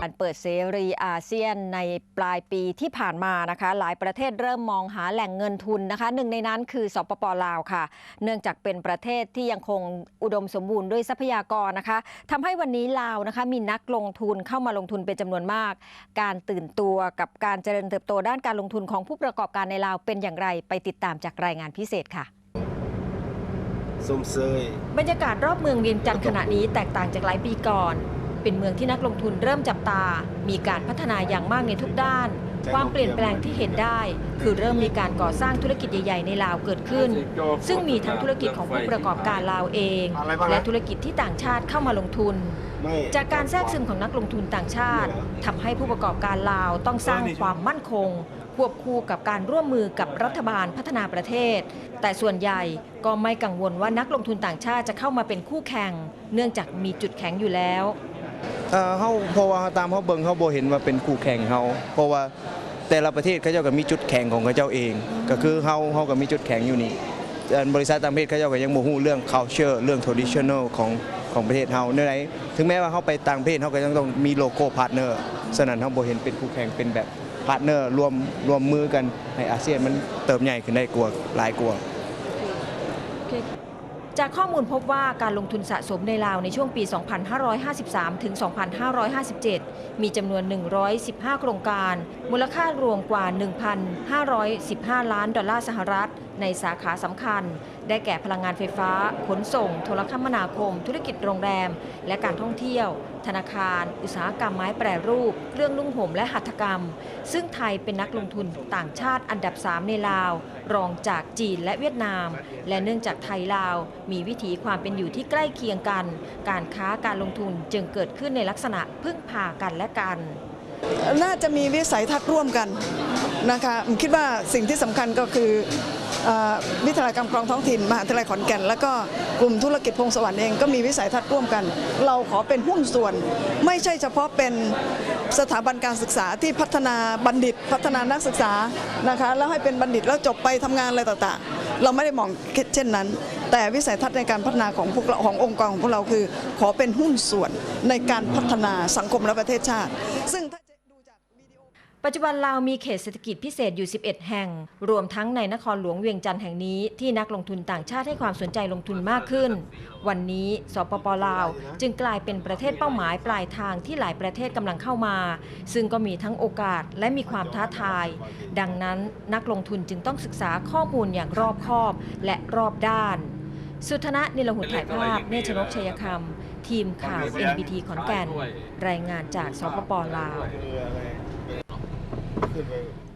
การเปิดเสรีอาเซียนในปลายปีที่ผ่านมานะคะ หลายประเทศเริ่มมองหาแหล่งเงินทุนนะคะ หนึ่งในนั้นคือสปปลาวค่ะ เนื่องจากเป็นประเทศที่ยังคงอุดมสมบูรณ์ด้วยทรัพยากรนะคะทำให้วันนี้ลาวนะคะมีนักลงทุนเข้ามาลงทุนเป็นจำนวนมาก การตื่นตัวกับการเจริญเติบโตด้านการลงทุนของผู้ประกอบการในลาวเป็นอย่างไร ไปติดตามจากรายงานพิเศษค่ะส้มเซยบรรยากาศรอบเมืองเวียงจันทร์ขณะนี้แตกต่างจากหลายปีก่อน เป็นเมืองที่นักลงทุนเริ่มจับตา มีการพัฒนาอย่างมากในทุกด้าน ความเปลี่ยนแปลงที่เห็นได้ คือเริ่มมีการก่อสร้างธุรกิจใหญ่ ๆ ในลาวเกิดขึ้น ซึ่งมีทั้งธุรกิจของผู้ประกอบการลาวเอง และธุรกิจที่ต่างชาติเข้ามาลงทุนไม่จากการแทรกซึมของนักลงทุนต่างชาติทำให้ผู้ประกอบการลาวต้องสร้างความมั่นคงควบคู่กับการร่วมมือกับรัฐบาลพัฒนาประเทศ แต่ส่วนใหญ่ก็ไม่กังวลว่านักลงทุนต่างชาติจะเข้ามาเป็นคู่แข่ง เนื่องจากมีจุดแข็งอยู่แล้ว เอ่อเฮาเพราะว่าตามเฮาเบิ่งเฮาโบเห็นว่าเป็นคู่แข่งเฮาเพราะว่าแต่ละประเทศเขาเจ้าก็มีจุดแข็งของเขาเจ้าเอง ก็คือเฮาเฮาก็มีจุดแข็งอยู่นี่อันบริษัทต่างประเทศเขาเจ้าก็ยังบ่ฮู้เรื่อง culture เรื่อง traditional ของของประเทศเฮาเนื่อไหนถึงแม้ว่าเฮาไปต่างประเทศเฮาก็ยังต้องมีโลโก้พาร์ทเนอร์ฉะนั้นเฮาโบเห็นเป็นคู่แข่งเป็นแบบพาร์ทเนอร์รวมรวมมือกันให้อาเซียนมันเติบใหญ่ขึ้นได้กว่าหลายกว่า จากข้อมูลพบว่าการลงทุนสะสมในลาวในช่วงปี 2553 ถึง 2557 มีจำนวน 115 โครงการ มูลค่ารวมกว่า 1,515 ล้านดอลลาร์สหรัฐ ในสาขาสำคัญ ได้แก่พลังงานไฟฟ้า ขนส่ง โทรคมนาคม ธุรกิจโรงแรม และการท่องเที่ยว ธนาคาร อุตสาหกรรมไม้แปรรูป เครื่องนุ่งห่มและหัตถกรรม ซึ่งไทยเป็นนักลงทุนต่างชาติอันดับ 3 ในลาว รองจากจีนและเวียดนาม และเนื่องจากไทยลาว มีวิถีความเป็นอยู่ที่ใกล้เคียงกัน การค้าการลงทุนจึงเกิดขึ้นในลักษณะพึ่งพากันและกัน น่าจะมีวิสัยทัศน์ร่วมกันนะคะผมคิดว่าสิ่งที่สำคัญก็คือวิทยาลัยการกครองท้องถิ่น มหาวิทยาลัยขอนแก่น แล้วก็กลุ่มธุรกิจพงศวรรค์เองก็มีวิสัยทัศน์ร่วมกัน เราขอเป็นหุ้นส่วน ไม่ใช่เฉพาะเป็นสถาบันการศึกษาที่พัฒนาบัณฑิต พัฒนานักศึกษานะคะแล้วให้เป็นบัณฑิตแล้วจบไปทำงานอะไรต่างๆ เราไม่ได้มองเช่นนั้น แต่วิสัยทัศน์ในการพัฒนาของพวกเราขององค์กรของพวกเราคือ ขอเป็นหุ้นส่วนในการพัฒนาสังคมและประเทศชาติ ซึ่ง ปัจจุบันลาวมีเขตเศรษฐกิจพิเศษอยู่ 11 แห่ง รวมทั้งในนครหลวงเวียงจันทร์แห่งนี้ที่นักลงทุนต่างชาติให้ความสนใจลงทุนมากขึ้น วันนี้สปปลาวจึงกลายเป็นประเทศเป้าหมายปลายทางที่หลายประเทศกำลังเข้ามา ซึ่งก็มีทั้งโอกาสและมีความท้าทาย ดังนั้นนักลงทุนจึงต้องศึกษาข้อมูลอย่างรอบคอบและรอบด้าน สุธนะนิลหุตถ่ายภาพเนชนกชัยคำทีมข่าว NBT ขอนแก่น รายงานจากสปปลาว the vote.